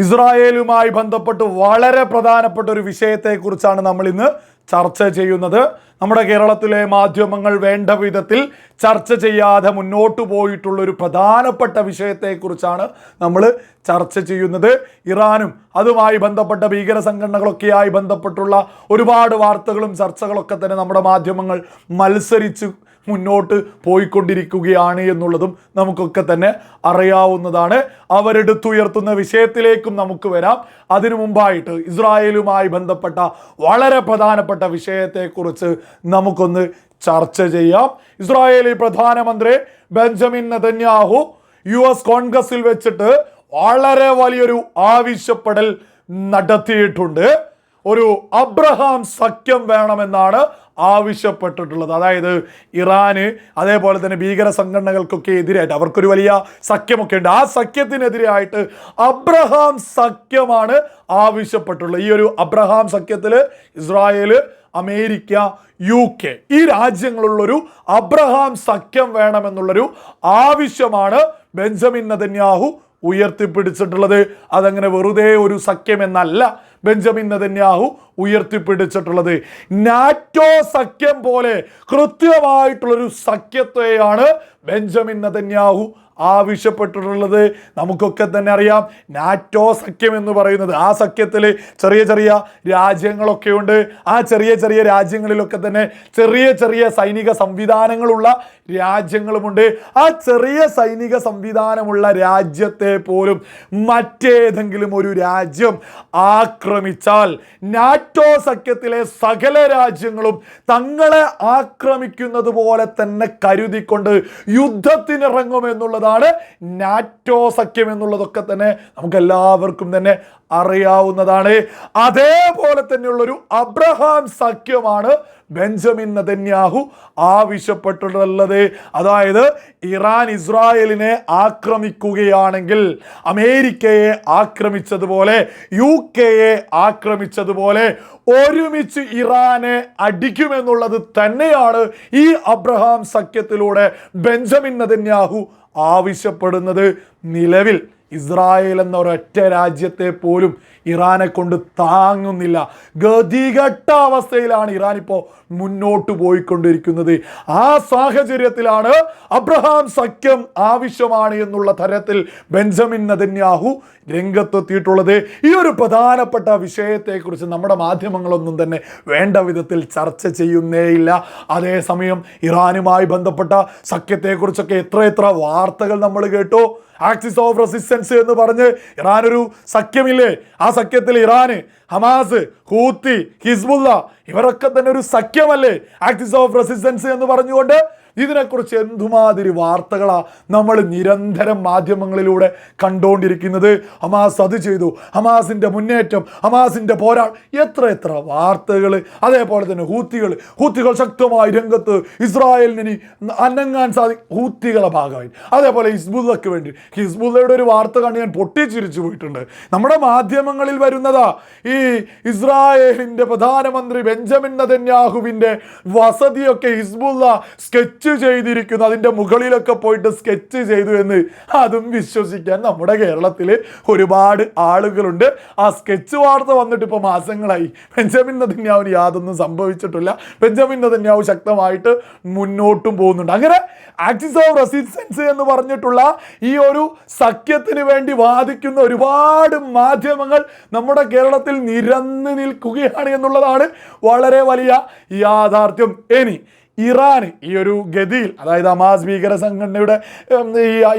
ഇസ്രായേലുമായി ബന്ധപ്പെട്ട് വളരെ പ്രധാനപ്പെട്ട ഒരു വിഷയത്തെക്കുറിച്ചാണ് നമ്മൾ ഇന്ന് ചർച്ച ചെയ്യുന്നത്. നമ്മുടെ കേരളത്തിലെ മാധ്യമങ്ങൾ വേണ്ട വിധത്തിൽ ചർച്ച ചെയ്യാതെ മുന്നോട്ട് പോയിട്ടുള്ള ഒരു പ്രധാനപ്പെട്ട വിഷയത്തെക്കുറിച്ചാണ് നമ്മൾ ചർച്ച ചെയ്യുന്നത്. ഇറാനും അതുമായി ബന്ധപ്പെട്ട ഭീകര സംഘടനകളൊക്കെയായി ബന്ധപ്പെട്ടുള്ള ഒരുപാട് വാർത്തകളും ചർച്ചകളൊക്കെ തന്നെ നമ്മുടെ മാധ്യമങ്ങൾ മത്സരിച്ച് മുന്നോട്ട് പോയിക്കൊണ്ടിരിക്കുകയാണ് എന്നുള്ളതും നമുക്കൊക്കെ തന്നെ അറിയാവുന്നതാണ്. അവരെടുത്തുയർത്തുന്ന വിഷയത്തിലേക്കും നമുക്ക് വരാം. അതിനു മുമ്പായിട്ട് ഇസ്രായേലുമായി ബന്ധപ്പെട്ട വളരെ പ്രധാനപ്പെട്ട വിഷയത്തെക്കുറിച്ച് നമുക്കൊന്ന് ചർച്ച ചെയ്യാം. ഇസ്രായേലി പ്രധാനമന്ത്രി ബെഞ്ചമിൻ നതന്യാഹു യു എസ് കോൺഗ്രസിൽ വെച്ചിട്ട് വളരെ വലിയൊരു ആവശ്യപ്പെടൽ നടത്തിയിട്ടുണ്ട്. ഒരു അബ്രഹാം സഖ്യം വേണമെന്നാണ് ആവശ്യപ്പെട്ടിട്ടുള്ളത്. അതായത് ഇറാന് അതേപോലെ തന്നെ ഭീകര സംഘടനകൾക്കൊക്കെ എതിരായിട്ട് അവർക്കൊരു വലിയ സഖ്യമൊക്കെ ഉണ്ട്. ആ സഖ്യത്തിനെതിരായിട്ട് അബ്രഹാം സഖ്യമാണ് ആവശ്യപ്പെട്ടുള്ളത്. ഈ ഒരു അബ്രഹാം സഖ്യത്തിൽ ഇസ്രായേൽ അമേരിക്ക യു കെ ഈ രാജ്യങ്ങളുള്ളൊരു അബ്രഹാം സഖ്യം വേണമെന്നുള്ളൊരു ആവശ്യമാണ് ബെഞ്ചമിൻ നദന്യാഹു ഉയർത്തിപ്പിടിച്ചിട്ടുള്ളത്. അതങ്ങനെ വെറുതെ ഒരു സഖ്യം എന്നല്ല. ബെഞ്ചമിൻ നെതന്യാഹു ഉയർത്തിപ്പിടിച്ചിട്ടുള്ളത്. നാറ്റോ സഖ്യം പോലെ കൃത്യമായിട്ടുള്ളൊരു സഖ്യത്തെയാണ് ബെഞ്ചമിൻ നെതന്യാഹു ആവശ്യപ്പെട്ടിട്ടുള്ളത് നമുക്കൊക്കെ തന്നെ അറിയാം. നാറ്റോ സഖ്യം എന്ന് പറയുന്നത് ആ സഖ്യത്തിൽ ചെറിയ ചെറിയ രാജ്യങ്ങളൊക്കെ ഉണ്ട്. ആ ചെറിയ ചെറിയ രാജ്യങ്ങളിലൊക്കെ തന്നെ ചെറിയ ചെറിയ സൈനിക സംവിധാനങ്ങളുള്ള രാജ്യങ്ങളുമുണ്ട്. ആ ചെറിയ സൈനിക സംവിധാനമുള്ള രാജ്യത്തെ പോലും മറ്റേതെങ്കിലും ഒരു രാജ്യം ആക്രമിച്ചാൽ നാറ്റോ സഖ്യത്തിലെ സകല രാജ്യങ്ങളും തങ്ങളെ ആക്രമിക്കുന്നത് പോലെ തന്നെ കരുതിക്കൊണ്ട് യുദ്ധത്തിനിറങ്ങുമെന്നുള്ളതാണ് നാറ്റോ സഖ്യം എന്നുള്ളതൊക്കെ തന്നെ നമുക്ക് എല്ലാവർക്കും തന്നെ അറിയാവുന്നതാണ്. അതേപോലെ തന്നെയുള്ളൊരു അബ്രഹാം സഖ്യമാണ് ബെഞ്ചമിൻ നതന്യാഹു ആവശ്യപ്പെട്ടിട്ടുള്ളത് അതായത് ഇറാൻ ഇസ്രായേലിനെ ആക്രമിക്കുകയാണെങ്കിൽ അമേരിക്കയെ ആക്രമിച്ചതുപോലെ യു കെയെ ആക്രമിച്ചതുപോലെ ഒരുമിച്ച് ഇറാനെ അടിക്കുമെന്നുള്ളത് തന്നെയാണ് ഈ അബ്രഹാം സഖ്യത്തിലൂടെ ബെഞ്ചമിൻ നതന്യാഹു ആവശ്യപ്പെടുന്നത് നിലവിൽ. ഇസ്രായേൽ എന്ന ഒരൊറ്റ രാജ്യത്തെ പോലും ഇറാനെ കൊണ്ട് താങ്ങുന്നില്ല. ഗതികെട്ട അവസ്ഥയിലാണ് ഇറാൻ ഇപ്പോൾ മുന്നോട്ട് പോയിക്കൊണ്ടിരിക്കുന്നത്. ആ സാഹചര്യത്തിലാണ് അബ്രഹാം സഖ്യം ആവശ്യമാണ് എന്നുള്ള തരത്തിൽ ബെഞ്ചമിൻ നദന്യാഹു രംഗത്തെത്തിയിട്ടുള്ളത്. ഈ ഒരു പ്രധാനപ്പെട്ട വിഷയത്തെക്കുറിച്ച് നമ്മുടെ മാധ്യമങ്ങളൊന്നും തന്നെ വേണ്ട വിധത്തിൽ ചർച്ച ചെയ്യുന്നേയില്ല അതേസമയം ഇറാനുമായി ബന്ധപ്പെട്ട സഖ്യത്തെക്കുറിച്ചൊക്കെ എത്ര എത്ര വാർത്തകൾ നമ്മൾ കേട്ടു. ആക്സിസ് ഓഫ് റെസിസ്റ്റൻസ് എന്ന് പറഞ്ഞ് ഇറാൻ ഒരു സഖ്യമില്ലേ? ആ സഖ്യത്തിൽ ഇറാന് ഹമാസ് ഹൂത്തി ഹിസ്ബുല്ല ഇവരൊക്കെ തന്നെ ഒരു സഖ്യമല്ലേ? ആക്സിസ് ഓഫ് റെസിസ്റ്റൻസ് എന്ന് പറഞ്ഞുകൊണ്ട് ഇതിനെക്കുറിച്ച് എന്തുമാതിരി വാർത്തകളാണ് നമ്മൾ നിരന്തരം മാധ്യമങ്ങളിലൂടെ കണ്ടുകൊണ്ടിരിക്കുന്നത് ഹമാസ് അത് ചെയ്തു. ഹമാസിന്റെ മുന്നേറ്റം ഹമാസിന്റെ പോരാൾ എത്ര എത്ര വാർത്തകൾ അതേപോലെ തന്നെ ഹൂത്തികൾ ഹൂത്തികൾ ശക്തമായി രംഗത്ത് ഇസ്രായേലിന് അനങ്ങാൻ സാധി ഹൂത്തികളെ ഭാഗമായി. അതേപോലെ ഹിസ്ബുല്ലക്ക് വേണ്ടി. ഹിസ്ബുല്ലയുടെ ഒരു വാർത്ത കണ്ട് ഞാൻ പൊട്ടിച്ചിരിച്ചു പോയിട്ടുണ്ട്. നമ്മുടെ മാധ്യമങ്ങളിൽ വരുന്നതാ ഈ ഇസ്രായേലിന്റെ പ്രധാനമന്ത്രി ബെഞ്ചമിൻ നദന്യാഹുവിന്റെ വസതിയൊക്കെ ഹിസ്ബുല്ല സ്കെച്ച് ചെയ്തിരിക്കുന്നു. അതിന്റെ മുകളിലൊക്കെ പോയിട്ട് സ്കെച്ച് ചെയ്തു എന്ന് അതും വിശ്വസിക്കാൻ നമ്മുടെ കേരളത്തിൽ ഒരുപാട് ആളുകളുണ്ട്. ആ സ്കെച്ച് വാർത്ത വന്നിട്ട് ഇപ്പോൾ മാസങ്ങളായി. ബെഞ്ചമിൻ നദന്യാവിന് യാതൊന്നും സംഭവിച്ചിട്ടില്ല. ബെഞ്ചമിൻ നദന്യാവ് ശക്തമായിട്ട് മുന്നോട്ടും പോകുന്നുണ്ട്. അങ്ങനെ ആക്സിസ് ഓഫ് റെസിസ്റ്റൻസ് എന്ന് പറഞ്ഞിട്ടുള്ള ഈ ഒരു സഖ്യത്തിന് വേണ്ടി വാദിക്കുന്ന ഒരുപാട് മാധ്യമങ്ങൾ നമ്മുടെ കേരളത്തിൽ നിരന്ന് നിൽക്കുകയാണ് എന്നുള്ളതാണ് വളരെ വലിയ യാഥാർത്ഥ്യം. ഇനി ഇറാൻ ഈ ഒരു ഗതിയിൽ അതായത് അമാസ് ഭീകര സംഘടനയുടെ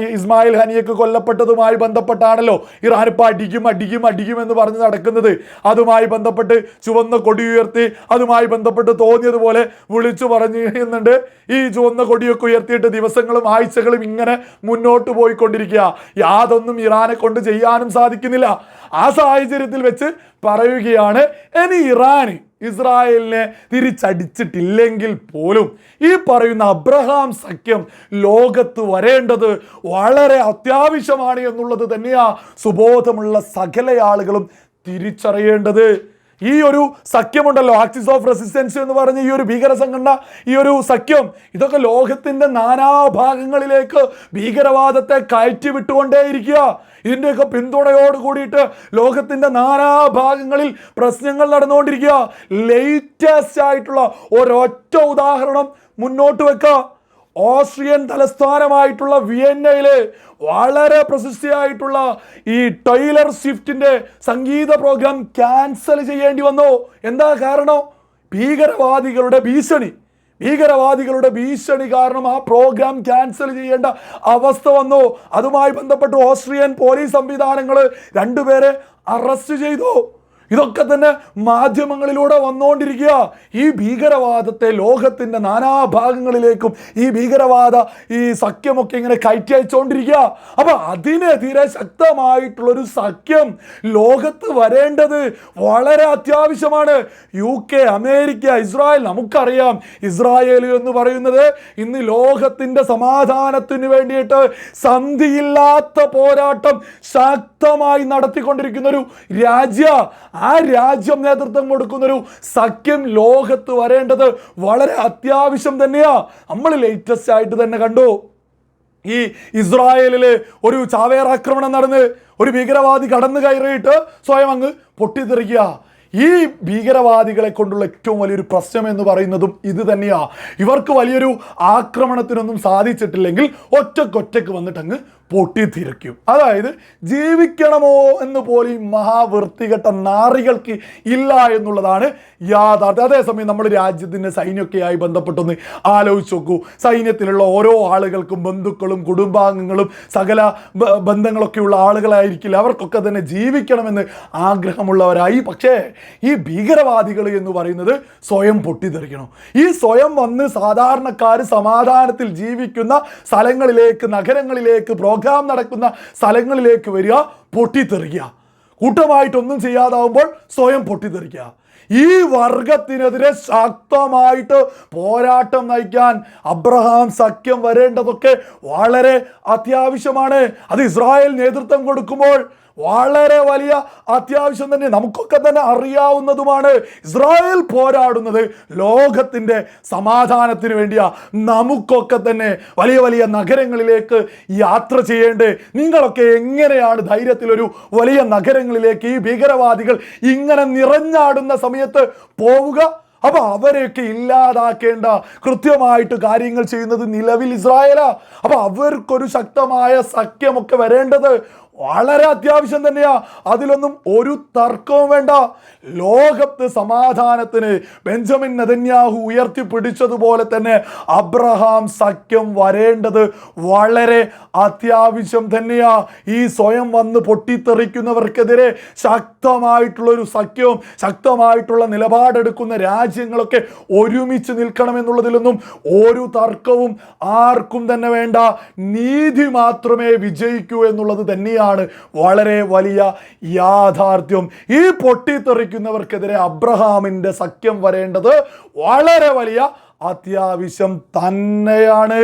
ഈ ഇസ്മായിൽ ഹനിയൊക്കെ കൊല്ലപ്പെട്ടതുമായി ബന്ധപ്പെട്ടാണല്ലോ ഇറാൻ ഇപ്പോൾ അടിക്കും അടിക്കും അടിക്കും എന്ന് പറഞ്ഞ് നടക്കുന്നത്. അതുമായി ബന്ധപ്പെട്ട് ചുവന്ന കൊടി ഉയർത്തി അതുമായി ബന്ധപ്പെട്ട് തോന്നിയതുപോലെ വിളിച്ചു പറഞ്ഞു പറയുന്നുണ്ട് ഈ ചുവന്ന കൊടിയൊക്കെ ഉയർത്തിയിട്ട് ദിവസങ്ങളും ആഴ്ചകളും ഇങ്ങനെ മുന്നോട്ട് പോയിക്കൊണ്ടിരിക്കുക. യാതൊന്നും ഇറാനെ കൊണ്ട് ചെയ്യാനും സാധിക്കുന്നില്ല. ആ സാഹചര്യത്തിൽ വെച്ച് പറയുകയാണ് ഇനി ഇറാൻ ഇസ്രായേലിനെ തിരിച്ചടിച്ചിട്ടില്ലെങ്കിൽ പോലും ഈ പറയുന്ന അബ്രഹാം സഖ്യം ലോകത്ത് വരേണ്ടത് വളരെ അത്യാവശ്യമാണ് എന്നുള്ളത് തന്നെയാ സുബോധമുള്ള സകല ആളുകളും തിരിച്ചറിയേണ്ടത്. ഈ ഒരു സഖ്യമുണ്ടല്ലോ ആക്സിസ് ഓഫ് റെസിസ്റ്റൻസ് എന്ന് പറഞ്ഞ ഈ ഒരു ഭീകര സംഘടന ഈ ഒരു സഖ്യം ഇതൊക്കെ ലോകത്തിന്റെ നാനാഭാഗങ്ങളിലേക്ക് ഭീകരവാദത്തെ കയറ്റി വിട്ടുകൊണ്ടേയിരിക്കുക ഇതിന്റെയൊക്കെ പിന്തുണയോട് കൂടിയിട്ട് ലോകത്തിന്റെ നാനാഭാഗങ്ങളിൽ പ്രശ്നങ്ങൾ നടന്നുകൊണ്ടിരിക്കുക. ലേറ്റസ്റ്റ് ആയിട്ടുള്ള ഒരൊറ്റ ഉദാഹരണം മുന്നോട്ട് വെക്കുക. ഓസ്ട്രിയൻ തലസ്ഥാനമായിട്ടുള്ള വിയന്നയിലെ വളരെ പ്രശസ്തിയായിട്ടുള്ള ഈ ടൈലർ സ്വിഫ്റ്റിന്റെ സംഗീത പ്രോഗ്രാം ക്യാൻസൽ ചെയ്യേണ്ടി വന്നു. എന്താ കാരണം? ഭീകരവാദികളുടെ ഭീഷണി. ഭീകരവാദികളുടെ ഭീഷണി കാരണം ആ പ്രോഗ്രാം ക്യാൻസൽ ചെയ്യേണ്ട അവസ്ഥ വന്നു. അതുമായി ബന്ധപ്പെട്ട് ഓസ്ട്രിയൻ പോലീസ് സംവിധാനങ്ങൾ രണ്ടുപേരെ അറസ്റ്റ് ചെയ്തു. ഇതൊക്കെ തന്നെ മാധ്യമങ്ങളിലൂടെ വന്നുകൊണ്ടിരിക്കുക ഈ ഭീകരവാദത്തെ ലോകത്തിന്റെ നാനാഭാഗങ്ങളിലേക്കും ഈ ഭീകരവാദ ഈ സഖ്യമൊക്കെ ഇങ്ങനെ കയറ്റി അയച്ചുകൊണ്ടിരിക്കുക അപ്പോൾ അതിനെതിരെ ശക്തമായിട്ടുള്ളൊരു സഖ്യം ലോകത്ത് വരേണ്ടത് വളരെ അത്യാവശ്യമാണ്. യു കെ അമേരിക്ക ഇസ്രായേൽ നമുക്കറിയാം. ഇസ്രായേൽ എന്ന് പറയുന്നത് ഇന്ന് ലോകത്തിന്റെ സമാധാനത്തിന് വേണ്ടിയിട്ട് സന്ധിയില്ലാത്ത പോരാട്ടം ശക്തമായി നടത്തിക്കൊണ്ടിരിക്കുന്ന ഒരു രാജ്യ. ആ രാജ്യം നേതൃത്വം കൊടുക്കുന്ന ഒരു സഖ്യം ലോകത്ത് വരേണ്ടത് വളരെ അത്യാവശ്യം തന്നെയാ. നമ്മൾ ലേറ്റസ്റ്റ് ആയിട്ട് തന്നെ കണ്ടു. ഈ ഇസ്രായേലിൽ ഒരു ചാവേർ ആക്രമണം നടന്ന് ഒരു ഭീകരവാദി കടന്നു കയറിയിട്ട് സ്വയം അങ്ങ് പൊട്ടിത്തെറിക്കുക. ഈ ഭീകരവാദികളെ കൊണ്ടുള്ള ഏറ്റവും വലിയൊരു പ്രശ്നം എന്ന് പറയുന്നതും ഇത് തന്നെയാ. ഇവർക്ക് വലിയൊരു ആക്രമണത്തിനൊന്നും സാധിച്ചിട്ടില്ലെങ്കിൽ ഒറ്റക്കൊറ്റക്ക് വന്നിട്ട് പൊട്ടിത്തിരിക്കും അതായത് ജീവിക്കണമോ എന്ന് പോലും മഹാവൃത്തികെട്ട നാറികൾക്ക് ഇല്ല എന്നുള്ളതാണ് യാഥാർത്ഥ്യം. അതേസമയം നമ്മൾ രാജ്യത്തിന്റെ സൈന്യമൊക്കെയായി ബന്ധപ്പെട്ടൊന്ന് ആലോചിച്ച് നോക്കൂ. സൈന്യത്തിലുള്ള ഓരോ ആളുകൾക്കും ബന്ധുക്കളും കുടുംബാംഗങ്ങളും സകല ബന്ധങ്ങളൊക്കെയുള്ള ആളുകളായിരിക്കില്ല. അവർക്കൊക്കെ തന്നെ ജീവിക്കണമെന്ന് ആഗ്രഹമുള്ളവരായി. പക്ഷേ ഈ ഭീകരവാദികൾ എന്ന് പറയുന്നത് സ്വയം പൊട്ടിത്തെറിക്കണം. ഈ സ്വയം വന്ന് സാധാരണക്കാർ സമാധാനത്തിൽ ജീവിക്കുന്ന സ്ഥലങ്ങളിലേക്ക് നഗരങ്ങളിലേക്ക് പ്രോഗ്രാം നടക്കുന്ന സ്ഥലങ്ങളിലേക്ക് വരിക പൊട്ടിത്തെറിക്കുക. കൂട്ടമായിട്ടൊന്നും ചെയ്യാതാവുമ്പോൾ സ്വയം പൊട്ടിത്തെറിക്കുക. ഈ വർഗത്തിനെതിരെ ശക്തമായിട്ട് പോരാട്ടം നയിക്കാൻ അബ്രഹാം സഖ്യം വരേണ്ടതൊക്കെ വളരെ അത്യാവശ്യമാണ്. അത് ഇസ്രായേൽ നേതൃത്വം കൊടുക്കുമ്പോൾ വളരെ വലിയ അത്യാവശ്യം തന്നെ നമുക്കൊക്കെ തന്നെ അറിയാവുന്നതുമാണ് ഇസ്രായേൽ പോരാടുന്നത് ലോകത്തിന്റെ സമാധാനത്തിന് വേണ്ടിയാ. നമുക്കൊക്കെ തന്നെ വലിയ വലിയ നഗരങ്ങളിലേക്ക് യാത്ര ചെയ്യേണ്ടേ. നിങ്ങളൊക്കെ എങ്ങനെയാണ് ധൈര്യത്തിലൊരു വലിയ നഗരങ്ങളിലേക്ക് ഈ ഭീകരവാദികൾ ഇങ്ങനെ നിറഞ്ഞാടുന്ന സമയത്ത് പോവുക? അപ്പൊ അവരെയൊക്കെ ഇല്ലാതാക്കേണ്ട കൃത്യമായിട്ട് കാര്യങ്ങൾ ചെയ്യുന്നത് നിലവിൽ ഇസ്രായേലാ. അപ്പൊ അവർക്കൊരു ശക്തമായ സഖ്യമൊക്കെ വരേണ്ടത് വളരെ അത്യാവശ്യം തന്നെയാ. അതിലൊന്നും ഒരു തർക്കവും വേണ്ട. ലോകത്ത് സമാധാനത്തിന് ബെഞ്ചമിൻ നെതന്യാഹു ഉയർത്തിപ്പിടിച്ചതുപോലെ തന്നെ അബ്രഹാം സഖ്യം വരേണ്ടത് വളരെ അത്യാവശ്യം തന്നെയാ. ഈ സ്വയം വന്ന് പൊട്ടിത്തെറിക്കുന്നവർക്കെതിരെ ശക്തമായിട്ടുള്ള ഒരു സഖ്യവും ശക്തമായിട്ടുള്ള നിലപാടെടുക്കുന്ന രാജ്യങ്ങളൊക്കെ ഒരുമിച്ച് നിൽക്കണമെന്നുള്ളതിലൊന്നും ഒരു തർക്കവും ആർക്കും തന്നെ വേണ്ട. നീതി മാത്രമേ വിജയിക്കൂ എന്നുള്ളത് തന്നെയാണ്. വളരെ വലിയ യാഥാർത്ഥ്യം. ഈ പൊട്ടിത്തെറിക്കുന്നവർക്കെതിരെ അബ്രഹാമിന്റെ സഖ്യം വരേണ്ടത് വളരെ വലിയ അത്യാവശ്യം തന്നെയാണ്.